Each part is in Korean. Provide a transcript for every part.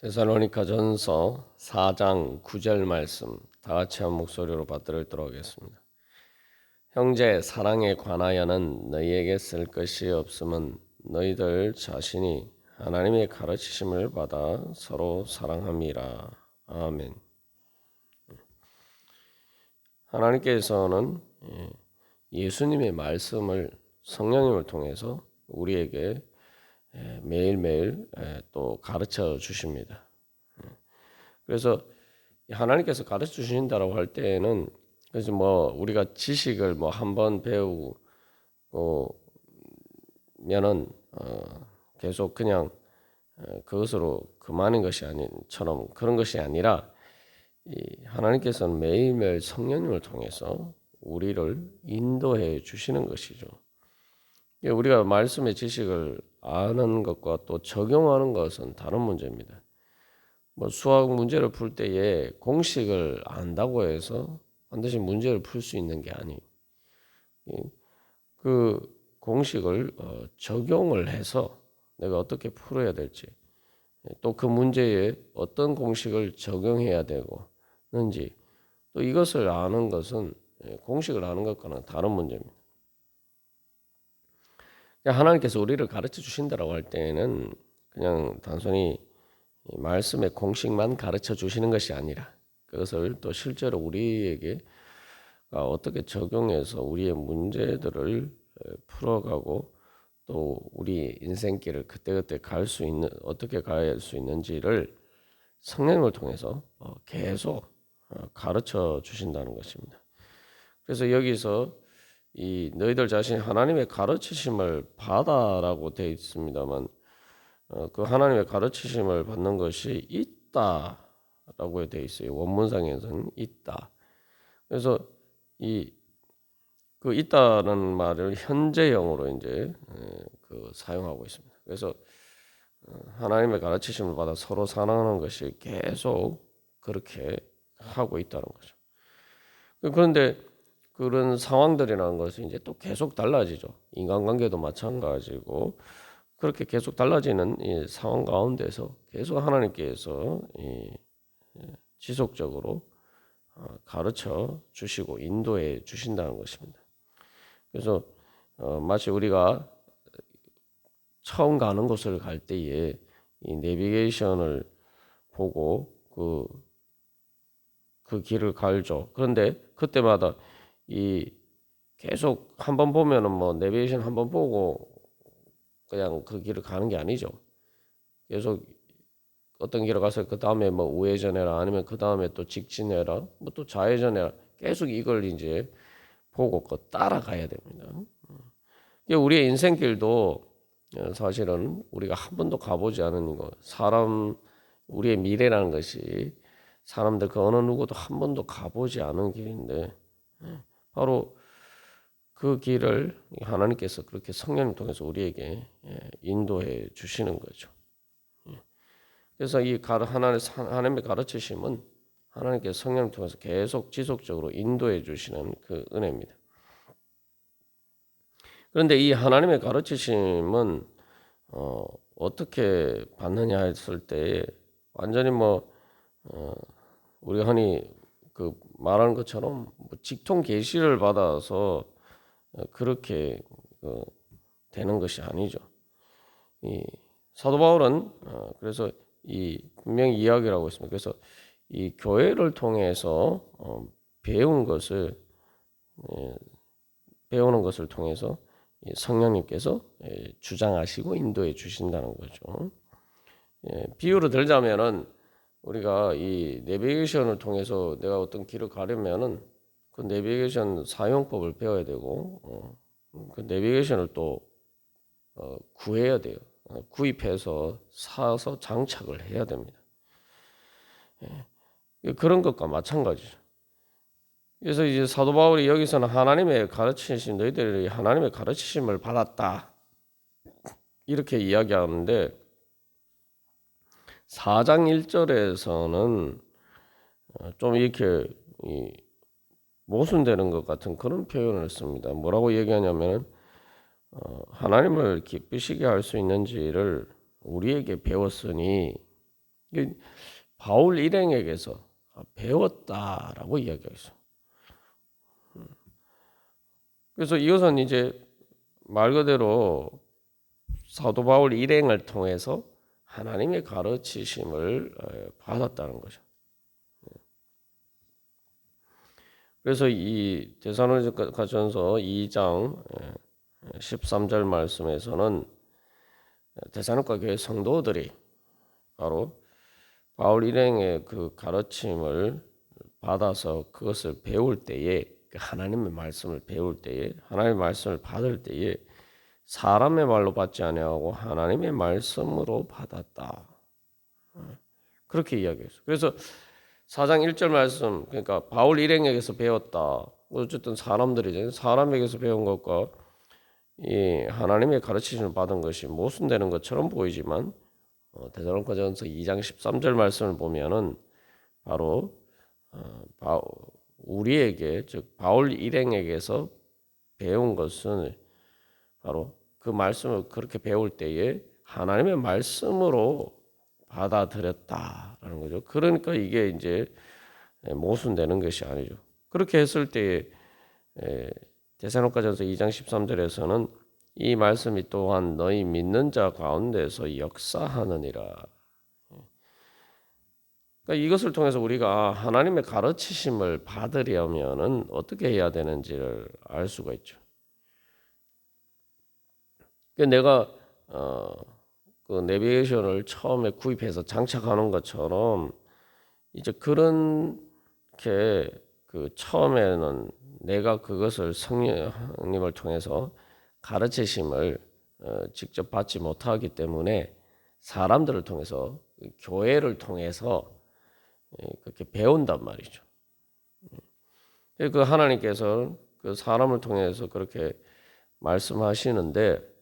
데살로니가 전서 4장 9절 말씀 다 같이 한 목소리로 받들도록 하겠습니다. 형제 사랑에 관하여는 너희에게 쓸 것이 없음은 너희들 자신이 하나님의 가르치심을 받아 서로 사랑함이라. 아멘. 하나님께서는 예, 예수님의 말씀을 성령님을 통해서 우리에게 예, 매일매일 예, 또 가르쳐 주십니다. 그래서 하나님께서 가르쳐 주신다라고 할 때에는 그래서 뭐 우리가 지식을 뭐 한 번 배우고 면은 어 계속 그냥 어, 그것으로 그만인 것이 아닌처럼 그런 것이 아니라 이 하나님께서는 매일매일 성령님을 통해서 우리를 인도해 주시는 것이죠. 우리가 말씀의 지식을 아는 것과 또 적용하는 것은 다른 문제입니다. 뭐 수학 문제를 풀 때에 공식을 안다고 해서 반드시 문제를 풀 수 있는 게 아니. 그 공식을 어, 적용을 해서 내가 어떻게 풀어야 될지 또 그 문제에 어떤 공식을 적용해야 되고 는지 또 이것을 아는 것은 예, 공식을 아는 것과는 다른 문제입니다. 하나님께서 우리를 가르쳐 주신다라고 할 때는 그냥 단순히 말씀의 공식만 가르쳐 주시는 것이 아니라 그것을 또 실제로 우리에게 어떻게 적용해서 우리의 문제들을 풀어가고 또 우리 인생길을 그때그때 갈 수 있는 어떻게 가야 수 있는지를 성령을 통해서 어, 계속 어, 가르쳐 주신다는 것입니다. 그래서 여기서 이 너희들 자신 하나님의 가르치심을 받아라고 되어 있습니다만 어, 그 하나님의 가르치심을 받는 것이 있다라고 되어 있어요. 원문상에서는 있다. 그래서 이 그 있다는 말을 현재형으로 이제 그 사용하고 있습니다. 그래서 어, 하나님의 가르치심을 받아 서로 사랑하는 것이 계속 그렇게 하고 있다는 거죠. 그런데 그런 상황들이라는 것은 이제 또 계속 달라지죠. 인간관계도 마찬가지고 그렇게 계속 달라지는 이 상황 가운데서 계속 하나님께서 이 지속적으로 어, 가르쳐 주시고 인도해 주신다는 것입니다. 그래서 어, 마치 우리가 처음 가는 곳을 갈 때에 이 내비게이션을 보고 그, 그 길을 갈죠. 그런데 그때마다 이 계속 한번 보면은 뭐 내비게이션 한번 보고 그냥 그 길을 가는 게 아니죠. 계속 어떤 길을 가서 그 다음에 뭐 우회전해라 아니면 그 다음에 또 직진해라 뭐 또 좌회전해라 계속 이걸 이제 보고 그 따라가야 됩니다. 우리의 인생길도 사실은 우리가 한 번도 가보지 않은 거 사람 우리의 미래라는 것이 사람들 그 어느 누구도 한 번도 가보지 않은 길인데 바로 그 길을 하나님께서 그렇게 성령을 통해서 우리에게 예, 인도해 주시는 거죠. 예. 그래서 이 하나님의 가르치심은 하나님께 성령을 통해서 계속 지속적으로 인도해 주시는 그 은혜입니다. 그런데 이 하나님의 가르치심은 어, 어떻게 받느냐 했을 때 완전히 뭐 어, 우리 흔히 그 말하는 것처럼 뭐 직통 계시를 받아서 그렇게 그 되는 것이 아니죠. 이 사도 바울은 어, 그래서 이 분명히 이야기라고 있습니다. 그래서 이 교회를 통해서 어, 배운 것을 예, 배우는 것을 통해서 성령님께서 예, 주장하시고 인도해 주신다는 거죠. 예, 비유로 들자면은 우리가 이 내비게이션을 통해서 내가 어떤 길을 가려면은 그 내비게이션 사용법을 배워야 되고 어, 그 내비게이션을 또 어, 구해야 돼요. 어, 구입해서 사서 장착을 해야 됩니다. 예, 그런 것과 마찬가지죠. 그래서 이제 사도 바울이 여기서는 하나님의 가르치심 너희들이 하나님의 가르치심을 받았다 이렇게 이야기하는데 4장 1절에서는 좀 이렇게 모순되는 것 같은 그런 표현을 씁니다. 뭐라고 얘기하냐면 어, 하나님을 기쁘시게 할 수 있는지를 우리에게 배웠으니 바울 일행에게서 배웠다라고 이야기하고 음. 그래서 이것은 이제 말 그대로 사도 바울 일행을 통해서 하나님의 가르치심을 어, 받았다는 거죠. 그래서 이 데살로니가전서 2장 13절 말씀에서는 데살로니가 교회 성도들이 바로 바울 일행의 그 가르침을 받아서 그것을 배울 때에 그 하나님의 말씀을 배울 때에 하나님의 말씀을 받을 때에 사람의 말로 받지 아니하고 하나님의 말씀으로 받았다. 그렇게 이야기했어. 그래서 4장 1절 말씀 그러니까 바울 일행에게서 배웠다. 어쨌든 사람들이죠. 사람에게서 배운 것과 이 하나님의 가르치심을 받은 것이 모순되는 것처럼 보이지만 어, 대사로니가전서 2장 13절 말씀을 보면은 바로 어, 바, 우리에게 즉 바울 일행에게서 배운 것은 바로 그 말씀을 그렇게 배울 때에 하나님의 말씀으로 받아들였다라는 거죠. 그러니까 이게 이제 모순되는 것이 아니죠. 그렇게 했을 때에 대사로가전서 2장 13절에서는 이 말씀이 또한 너희 믿는 자 가운데서 역사하느니라. 그러니까 이것을 통해서 우리가 하나님의 가르치심을 받으려면은 어떻게 해야 되는지를 알 수가 있죠. 그러니까 내가 어, 그 내비게이션을 처음에 구입해서 장착하는 것처럼 이제 그런 게그 처음에는 내가 그것을 성령님을 통해서 가르치심을 어, 직접 받지 못하기 때문에 사람들을 통해서 교회를 통해서 예, 그렇게 배운단 말이죠. 예, 그 하나님께서 그 사람을 통해서 그렇게 말씀하시는데 예,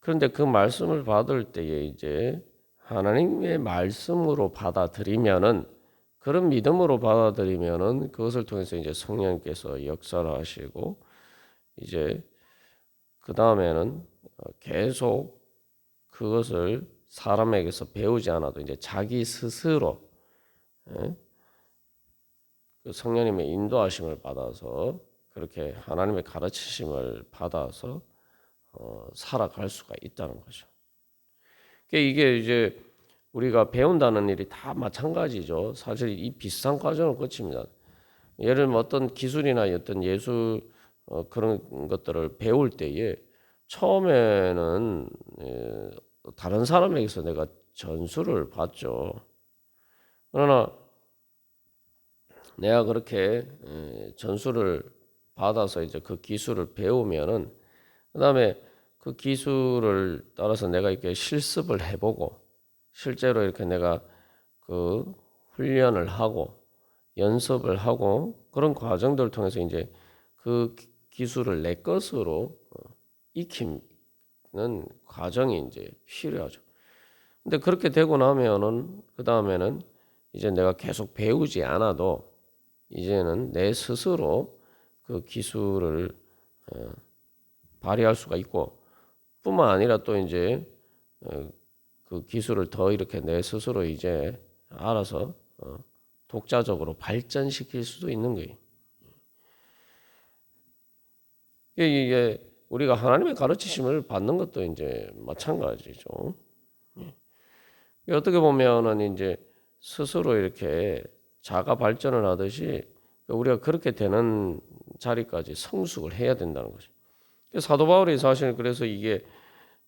그런데 그 말씀을 받을 때에 이제 하나님의 말씀으로 받아들이면은 그런 믿음으로 받아들이면은 그것을 통해서 이제 성령께서 역사를 하시고 이제 그 다음에는 계속 그것을 사람에게서 배우지 않아도 이제 자기 스스로 예? 그 성령님의 인도하심을 받아서 그렇게 하나님의 가르치심을 받아서 어, 살아갈 수가 있다는 거죠. 그러니까 이게 이제 우리가 배운다는 일이 다 마찬가지죠. 사실 이 비슷한 과정을 거칩니다. 예를 들면 어떤 기술이나 어떤 예술 어, 그런 것들을 배울 때에 처음에는 예, 다른 사람에게서 내가 전수를 받죠. 그러나 내가 그렇게 예, 전수를 받아서 이제 그 기술을 배우면은 그 다음에 그 기술을 따라서 내가 이렇게 실습을 해보고 실제로 이렇게 내가 그 훈련을 하고 연습을 하고 그런 과정들을 통해서 이제 그 기술을 내 것으로 어, 익히는 과정이 이제 필요하죠. 근데 그렇게 되고 나면은 그 다음에는 이제 내가 계속 배우지 않아도 이제는 내 스스로 그 기술을 어, 발휘할 수가 있고 뿐만 아니라 또 이제 어, 그 기술을 더 이렇게 내 스스로 이제 알아서 어, 독자적으로 발전시킬 수도 있는 거예요. 이게 우리가 하나님의 가르치심을 받는 것도 이제 마찬가지죠. 예. 어떻게 보면은 이제 스스로 이렇게 자가 발전을 하듯이 우리가 그렇게 되는 자리까지 성숙을 해야 된다는 거죠. 사도 바울이 사실 그래서 이게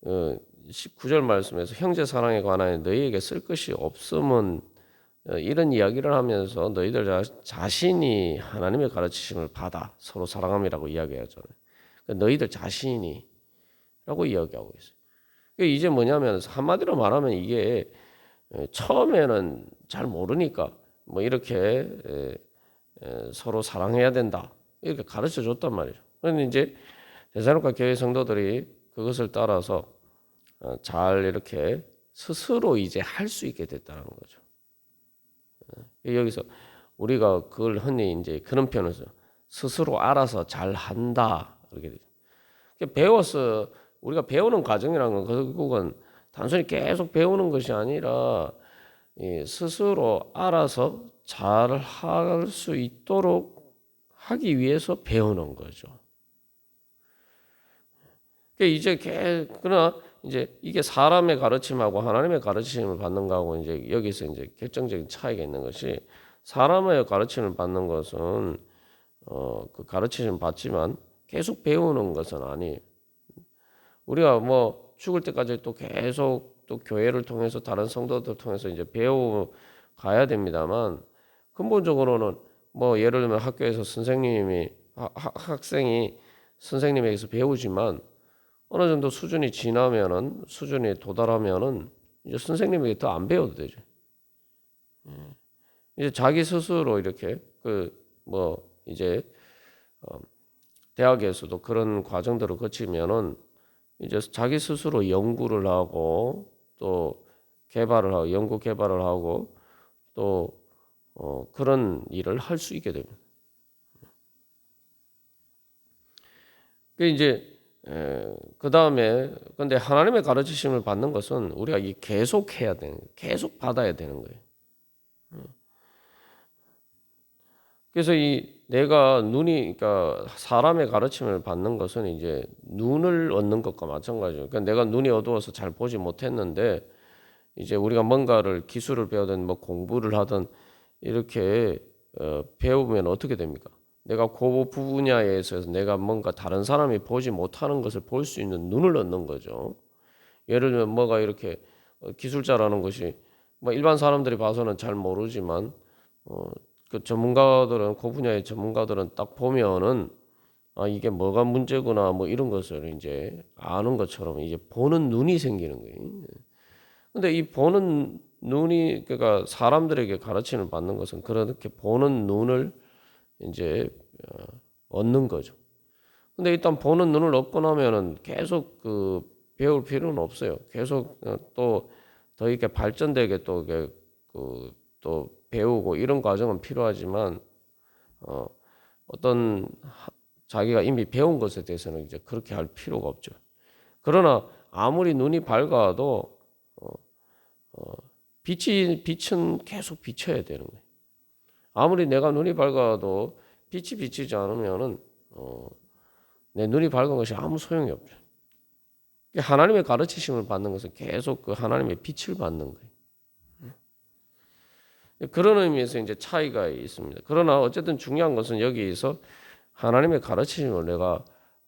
19절 어, 말씀에서 형제 사랑에 관하여 너희에게 쓸 것이 없음은 어, 이런 이야기를 하면서 너희들 자 신이 하나님의 가르치심을 받아 서로 사랑함이라고 이야기하잖아요. 그러니까 너희들 자신이라고 이야기하고 있어요. 그러니까 이제 뭐냐면 한마디로 말하면 이게 어, 처음에는 잘 모르니까 뭐 이렇게 서로 사랑해야 된다 이렇게 가르쳐 줬단 말이죠. 그런데 이제 대사로과 교회 성도들이 그것을 따라서 어, 잘 이렇게 스스로 이제 할 수 있게 됐다는 거죠. 어, 여기서 우리가 그걸 흔히 이제 그런 표현을 써 스스로 알아서 잘 한다 이렇게 되죠. 배워서 우리가 배우는 과정이라는 건 결국은 단순히 계속 배우는 것이 아니라 이 스스로 알아서 잘 할 수 있도록 하기 위해서 배우는 거죠. 그러니까 이제 개, 그러나 이제 이게 사람의 가르침하고 하나님의 가르침을 받는 거하고 이제 여기서 이제 결정적인 차이가 있는 것이 사람의 가르침을 받는 것은 어, 그 가르침을 받지만 계속 배우는 것은 아니. 우리가 뭐 죽을 때까지 또 계속 또 교회를 통해서 다른 성도들 통해서 이제 배워 가야 됩니다만 근본적으로는 뭐 예를 들면 학교에서 선생님이 하- 하- 학생이 선생님에게서 배우지만 어느 정도 수준이 지나면은 수준이 도달하면은 이제 선생님에게 더 안 배워도 되죠. 예. 이제 자기 스스로 이렇게 그 뭐 이제 어 대학에서도 그런 과정들을 거치면은 이제 자기 스스로 연구를 하고 또 개발을 하고 연구 개발을 하고 또 어, 그런 일을 할 수 있게 됩니다. 그 이제 그 다음에 근데 하나님의 가르치심을 받는 것은 우리가 이 계속 해야 되는. 계속 받아야 되는 거예요. 음. 그래서 이 내가 눈이 그러니까 사람의 가르침을 받는 것은 이제 눈을 얻는 것과 마찬가지예요. 그러니까 내가 눈이 어두워서 잘 보지 못했는데 이제 우리가 뭔가를 기술을 배우든 뭐 공부를 하든 이렇게 어, 배우면 어떻게 됩니까? 내가 그 분야에 있어서 내가 뭔가 다른 사람이 보지 못하는 것을 볼 수 있는 눈을 얻는 거죠. 예를 들면 뭐가 이렇게 어, 기술자라는 것이 뭐 일반 사람들이 봐서는 잘 모르지만 어, 그 전문가들은 그 분야의 전문가들은 딱 보면은 아 이게 뭐가 문제구나 뭐 이런 것을 이제 아는 것처럼 이제 보는 눈이 생기는 거예요. 근데 이 보는 눈이 그러니까 사람들에게 가르침을 받는 것은 그렇게 보는 눈을 이제 어, 얻는 거죠. 근데 일단 보는 눈을 얻고 나면은 계속 그 배울 필요는 없어요. 계속 어, 또더 이렇게 발전되게 또 이게 그또 배우고 이런 과정은 필요하지만 어 어떤 하- 자기가 이미 배운 것에 대해서는 이제 그렇게 할 필요가 없죠. 그러나 아무리 눈이 밝아도 어, 어, 빛이 빛은 계속 비춰야 되는 거예요. 아무리 내가 눈이 밝아도 빛이 비치지 않으면은 어, 내 눈이 밝은 것이 아무 소용이 없죠. 하나님의 가르치심을 받는 것은 계속 그 하나님의 빛을 받는 거예요. 그런 의미에서 이제 차이가 있습니다. 그러나 어쨌든 중요한 것은 여기서 하나님의 가르치심을 내가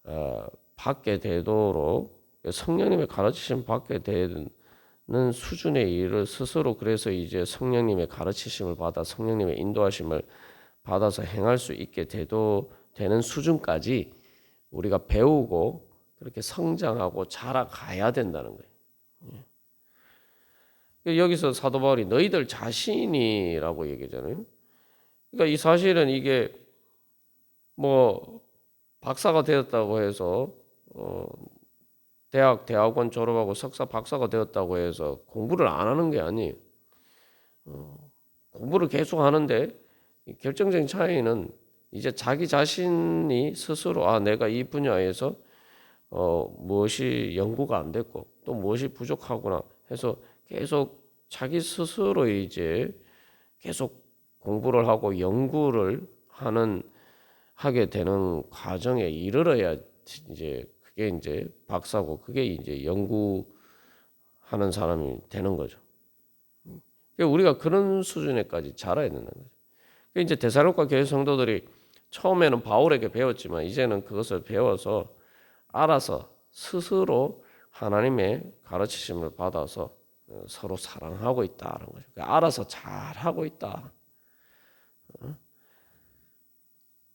어, 받게 되도록 성령님의 가르치심 받게 되는 수준의 일을 스스로 그래서 이제 성령님의 가르치심을 받아 성령님의 인도하심을 받아서 행할 수 있게 되도 되는 수준까지 우리가 배우고 그렇게 성장하고 자라가야 된다는 거예요. 예. 여기서 사도 바울이 너희들 자신이라고 얘기하잖아요. 그러니까 이 사실은 이게 뭐 박사가 되었다고 해서 어 대학 대학원 졸업하고 석사 박사가 되었다고 해서 공부를 안 하는 게 아니에요. 어, 공부를 계속 하는데 이 결정적인 차이는 이제 자기 자신이 스스로 아 내가 이 분야에서 어 무엇이 연구가 안 됐고 또 무엇이 부족하구나 해서 계속 자기 스스로 이제 계속 공부를 하고 연구를 하는 하게 되는 과정에 이르러야 이제 그게 이제 박사고 그게 이제 연구하는 사람이 되는 거죠. 그러니까 우리가 그런 수준에까지 자라야 된다는 거죠. 그러니까 이제 데살로가 교회 성도들이 처음에는 바울에게 배웠지만 이제는 그것을 배워서 알아서 스스로 하나님의 가르치심을 받아서 어, 서로 사랑하고 있다는 거죠. 그러니까 알아서 잘 하고 있다.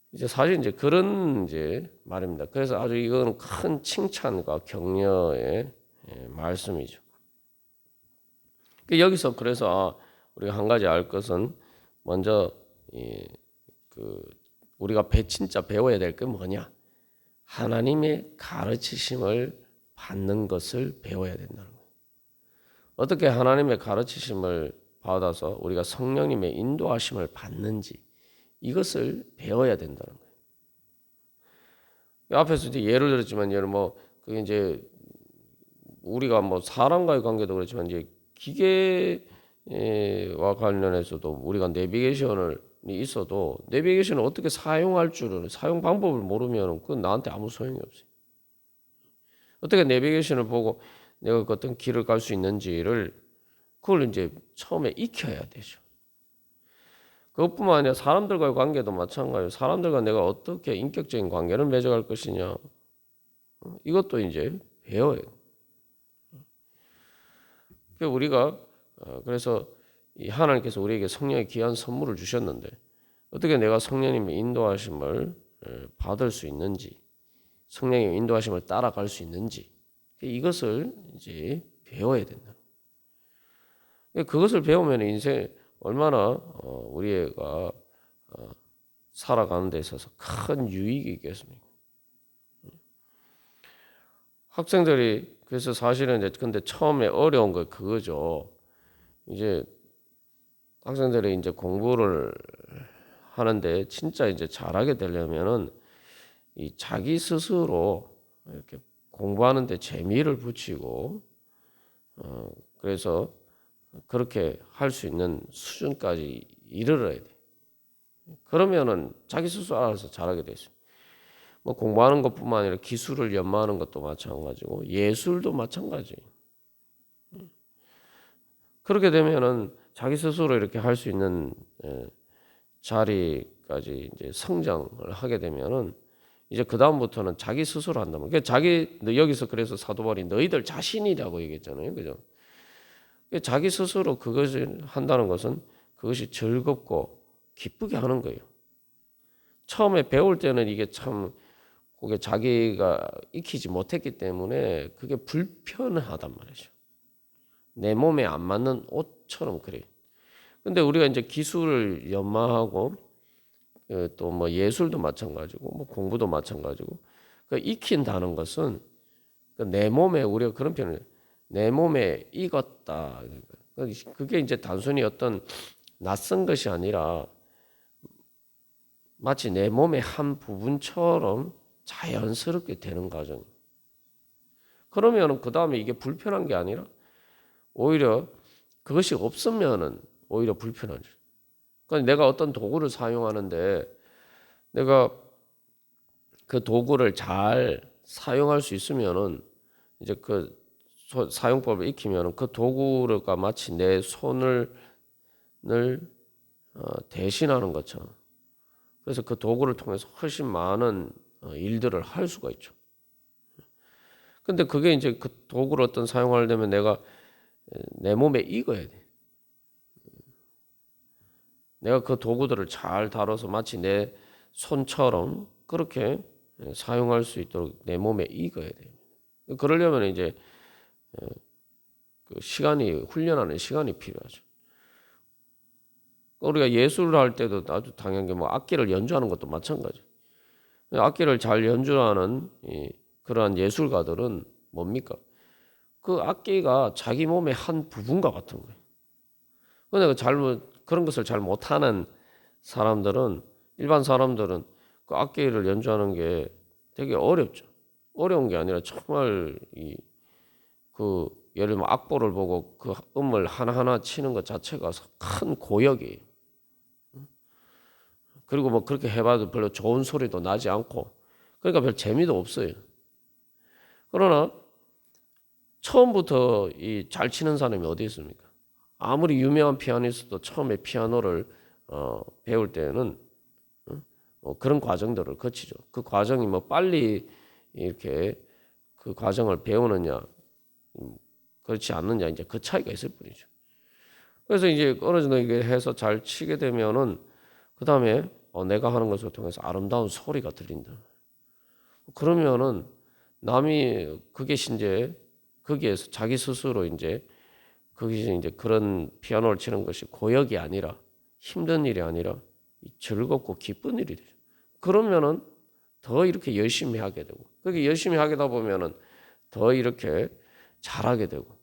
어? 이제 사실 이제 그런 이제 말입니다. 그래서 아주 이거는 큰 칭찬과 격려의 예, 말씀이죠. 그 여기서 그래서 아, 우리가 한 가지 알 것은 먼저 이, 그 우리가 배 진짜 배워야 될 게 뭐냐? 하나님의 가르치심을 받는 것을 배워야 된다는 거예요. 어떻게 하나님의 가르치심을 받아서 우리가 성령님의 인도하심을 받는지 이것을 배워야 된다는 거예요. 앞에서 이제 예를 들었지만 예를 뭐 그게 이제 우리가 뭐 사람과의 관계도 그렇지만 이제 기계와 관련해서도 우리가 내비게이션을 있어도 내비게이션을 어떻게 사용할 줄을 사용 방법을 모르면 그건 나한테 아무 소용이 없어요. 어떻게 내비게이션을 보고 내가 그 어떤 길을 갈 수 있는지를 그걸 이제 처음에 익혀야 되죠. 그것뿐만 아니라 사람들과의 관계도 마찬가지예요. 사람들과 내가 어떻게 인격적인 관계를 맺어갈 것이냐. 어, 이것도 이제 배워요. 그러니까 우리가 어, 그래서 이 하나님께서 우리에게 성령의 귀한 선물을 주셨는데 어떻게 내가 성령님의 인도하심을 에, 받을 수 있는지 성령의 인도하심을 따라갈 수 있는지 이것을 이제 배워야 된다. 그것을 배우면 인생 얼마나 어, 우리가 어, 살아가는 데 있어서 큰 유익이 있겠습니까? 학생들이 그래서 사실은 이제 근데 처음에 어려운 거 그거죠. 이제 학생들이 이제 공부를 하는데 진짜 이제 잘하게 되려면은 이 자기 스스로 이렇게 공부하는데 재미를 붙이고 어 그래서 그렇게 할 수 있는 수준까지 이르러야 돼. 그러면은 자기 스스로 알아서 잘하게 돼 있어요. 뭐 공부하는 것뿐만 아니라 기술을 연마하는 것도 마찬가지고 예술도 마찬가지예요. 그렇게 되면은 자기 스스로 이렇게 할 수 있는 에, 자리까지 이제 성장을 하게 되면은 이제 그 다음부터는 자기 스스로 한다면. 그 자기 여기서 그래서 사도 바울이 너희들 자신이라고 얘기했잖아요, 그죠? 자기 스스로 그것을 한다는 것은 그것이 즐겁고 기쁘게 하는 거예요. 처음에 배울 때는 이게 참 그게 자기가 익히지 못했기 때문에 그게 불편하단 말이죠. 내 몸에 안 맞는 옷처럼 그래요. 근데 우리가 이제 기술을 연마하고 어, 또뭐 예술도 마찬가지고 뭐 공부도 마찬가지고 그 익힌다는 것은 그내 몸에 우리가 그런 표현을 내 몸에 익었다. 그게 이제 단순히 어떤 낯선 것이 아니라 마치 내 몸의 한 부분처럼 자연스럽게 되는 과정. 그러면은 그 다음에 이게 불편한 게 아니라 오히려 그것이 없으면은 오히려 불편하죠. 그러니까 내가 어떤 도구를 사용하는데 내가 그 도구를 잘 사용할 수 있으면은 이제 그 사용법을 익히면은 그 도구가 마치 내 손을 늘 어, 대신하는 것처럼 그래서 그 도구를 통해서 훨씬 많은 어, 일들을 할 수가 있죠. 근데 그게 이제 그 도구를 어떤 사용하려면 내가 내 몸에 익어야 돼. 내가 그 도구들을 잘 다뤄서 마치 내 손처럼 그렇게 사용할 수 있도록 내 몸에 익어야 돼요. 그러려면 이제 그 시간이 훈련하는 시간이 필요하죠. 우리가 예술을 할 때도 아주 당연한 게 뭐 악기를 연주하는 것도 마찬가지. 악기를 잘 연주하는 그러한 예술가들은 뭡니까? 그 악기가 자기 몸의 한 부분과 같은 거예요. 근데 그 잘못 그런 것을 잘 못하는 사람들은 일반 사람들은 그 악기를 연주하는 게 되게 어렵죠. 어려운 게 아니라 정말 이 그 예를 들면 악보를 보고 그 음을 하나하나 치는 것 자체가 큰 고역이에요. 그리고 뭐 그렇게 해봐도 별로 좋은 소리도 나지 않고 그러니까 별 재미도 없어요. 그러나 처음부터 이 잘 치는 사람이 어디 있습니까? 아무리 유명한 피아니스트도 처음에 피아노를 어, 배울 때는 어, 그런 과정들을 거치죠. 그 과정이 뭐 빨리 이렇게 그 과정을 배우느냐 음, 그렇지 않느냐 이제 그 차이가 있을 뿐이죠. 그래서 이제 어느 정도 이게 해서 잘 치게 되면은 그 다음에 어, 내가 하는 것을 통해서 아름다운 소리가 들린다. 그러면은 남이 그게 이제 거기에서 자기 스스로 이제 거기서 이제 그런 피아노를 치는 것이 고역이 아니라 힘든 일이 아니라 즐겁고 기쁜 일이 되죠. 그러면은 더 이렇게 열심히 하게 되고 그렇게 열심히 하게다 보면은 더 이렇게 잘하게 되고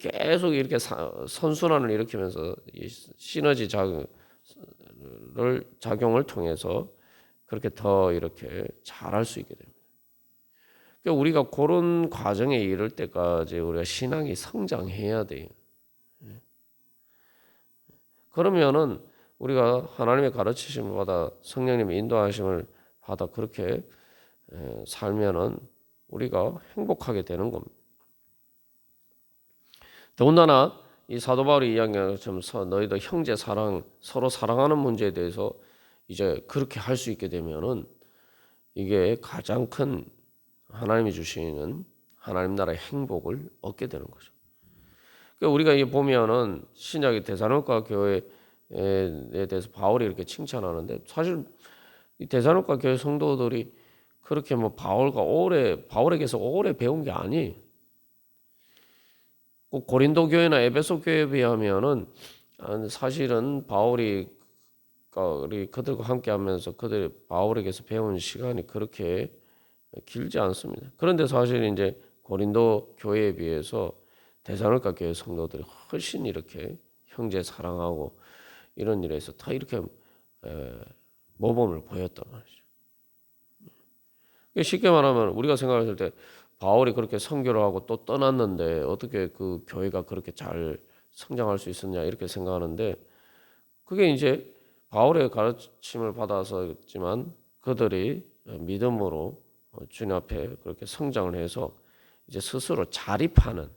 계속 이렇게 선순환을 일으키면서 시너지 작용을 작용을 통해서 그렇게 더 이렇게 잘할 수 있게 됩니다. 그러니까 우리가 그런 과정에 이를 때까지 우리가 신앙이 성장해야 돼요. 그러면은 우리가 하나님의 가르치심을 받아 성령님의 인도하심을 받아 그렇게 에, 살면은 우리가 행복하게 되는 겁니다. 더군다나 이 사도 바울이 이야기한 것처럼 서- 너희도 형제 사랑 서로 사랑하는 문제에 대해서 이제 그렇게 할 수 있게 되면은 이게 가장 큰 하나님이 주시는 하나님 나라의 행복을 얻게 되는 거죠. 그러니까 우리가 이 보면은 신약의 대사로과 교회에 대해서 바울이 이렇게 칭찬하는데 사실 이 대사로과 교회 성도들이 그렇게 뭐 바울과 오래 바울에게서 오래 배운 게 아니에요. 꼭 고린도 교회나 에베소 교회에 비하면은 아, 사실은 바울이 그 우리 그들과 함께하면서 그들이 바울에게서 배운 시간이 그렇게 길지 않습니다. 그런데 사실 이제 고린도 교회에 비해서 대사로과 교회 성도들이 훨씬 이렇게 형제 사랑하고 이런 일에서 다 이렇게 에, 모범을 보였단 말이죠. 쉽게 말하면 우리가 생각했을 때 바울이 그렇게 선교를 하고 또 떠났는데 어떻게 그 교회가 그렇게 잘 성장할 수 있었냐 이렇게 생각하는데 그게 이제 바울의 가르침을 받아서였지만 그들이 믿음으로 주님 앞에 그렇게 성장을 해서 이제 스스로 자립하는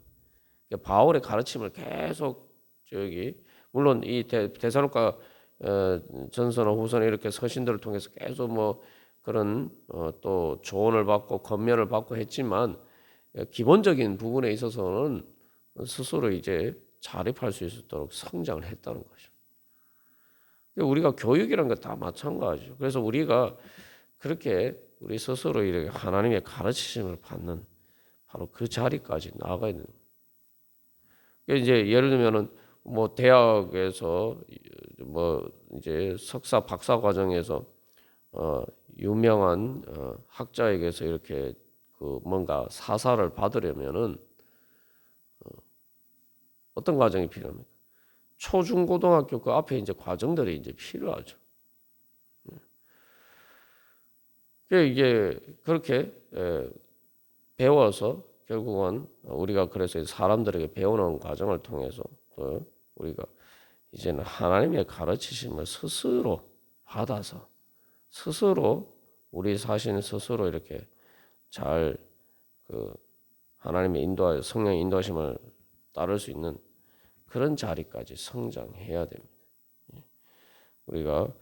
바울의 가르침을 계속 저기 물론 이 대, 대사로과 어, 전서나 후서나 이렇게 서신들을 통해서 계속 뭐 그런 어, 또 조언을 받고 권면을 받고 했지만 기본적인 부분에 있어서는 스스로 이제 자립할 수 있도록 성장을 했다는 거죠. 우리가 교육이란 거 다 마찬가지죠. 그래서 우리가 그렇게 우리 스스로 이렇게 하나님의 가르치심을 받는 바로 그 자리까지 나아가야 되는 거예요. 이제 예를 들면은 뭐 대학에서 뭐 이제 석사 박사 과정에서 어 유명한 어 학자에게서 이렇게 그 뭔가 사사를 받으려면은 어 어떤 과정이 필요합니까? 초중고등학교 그 앞에 이제 과정들이 이제 필요하죠. 그 이게 그렇게 에, 배워서 결국은 우리가 그래서 사람들에게 배우는 과정을 통해서 또 우리가 이제는 하나님의 가르치심을 스스로 받아서 스스로 우리 자신 스스로 이렇게 잘 그 하나님의 인도하 성령 인도하심을 따를 수 있는 그런 자리까지 성장해야 됩니다. 예. 우리가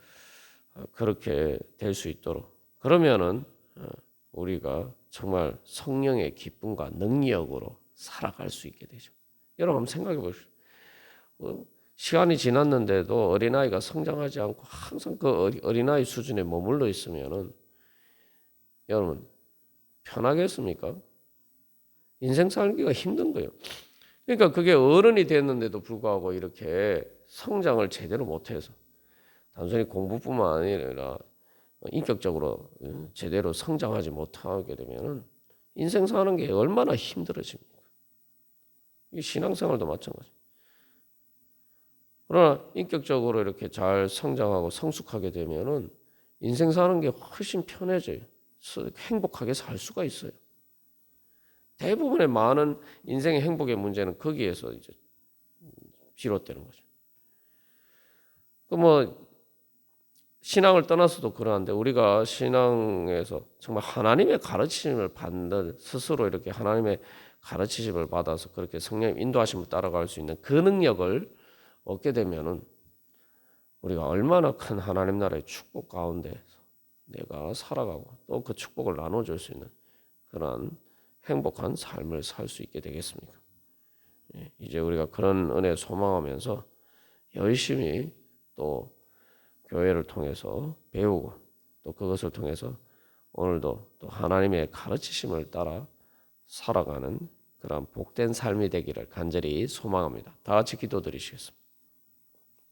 그렇게 될 수 있도록 그러면은 어, 우리가 정말 성령의 기쁨과 능력으로 살아갈 수 있게 되죠. 여러분 생각해 보십시오. 어, 시간이 지났는데도 어린아이가 성장하지 않고 항상 그 어린아이 수준에 머물러 있으면은 여러분 편하겠습니까? 인생 살기가 힘든 거예요. 그러니까 그게 어른이 됐는데도 불구하고 이렇게 성장을 제대로 못해서 단순히 공부뿐만 아니라 인격적으로 제대로 성장하지 못하게 되면은 인생 사는 게 얼마나 힘들어집니까? 이 신앙생활도 마찬가지. 그러나 인격적으로 이렇게 잘 성장하고 성숙하게 되면은 인생 사는 게 훨씬 편해져요. 행복하게 살 수가 있어요. 대부분의 많은 인생의 행복의 문제는 거기에서 이제 비롯되는 거죠. 그뭐 신앙을 떠나서도 그러한데 우리가 신앙에서 정말 하나님의 가르침을 받는 스스로 이렇게 하나님의 가르치심을 받아서 그렇게 성령 인도하심을 따라갈 수 있는 그 능력을 얻게 되면은 우리가 얼마나 큰 하나님 나라의 축복 가운데 내가 살아가고 또 그 축복을 나눠줄 수 있는 그런 행복한 삶을 살 수 있게 되겠습니까? 예, 이제 우리가 그런 은혜 소망하면서 열심히 또 교회를 통해서 배우고 또 그것을 통해서 오늘도 또 하나님의 가르치심을 따라 살아가는 그런 복된 삶이 되기를 간절히 소망합니다. 다 같이 기도드리시겠습니다.